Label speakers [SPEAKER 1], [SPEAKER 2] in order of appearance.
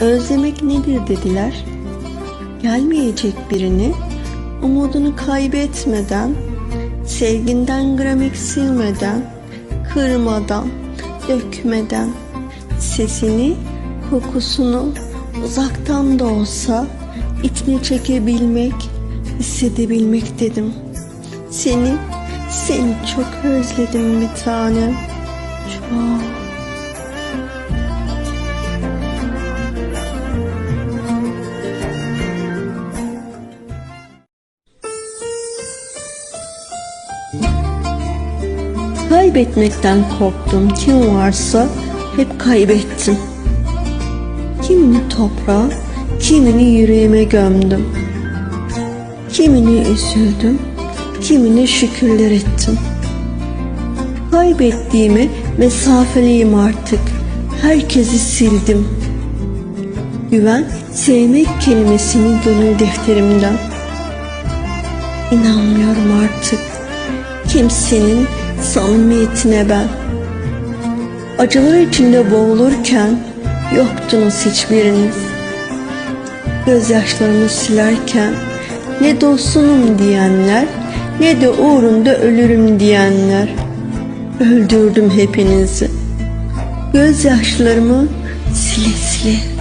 [SPEAKER 1] Özlemek nedir dediler. Gelmeyecek birini umudunu kaybetmeden, sevginden gram eksilmeden, kırmadan, dökmeden, sesini, kokusunu uzaktan da olsa içine çekebilmek, hissedebilmek dedim. Seni, seni çok özledim bir tanem. Çok. Kaybetmekten korktum kim varsa hep kaybettim. Kimini toprağa, kimini yüreğime gömdüm. Kimini üzüldüm, kimini şükürler ettim. Kaybettiğimi mesafeliyim artık. Herkesi sildim. Güven, sevmek kelimesini gönül defterimden. İnanmıyorum artık kimsenin samimiyetine ben. Acılar içinde boğulurken yoktunuz hiçbiriniz. Gözyaşlarımı silerken ne dostunum diyenler ne de uğrunda ölürüm diyenler. Öldürdüm hepinizi. Gözyaşlarımı sile sile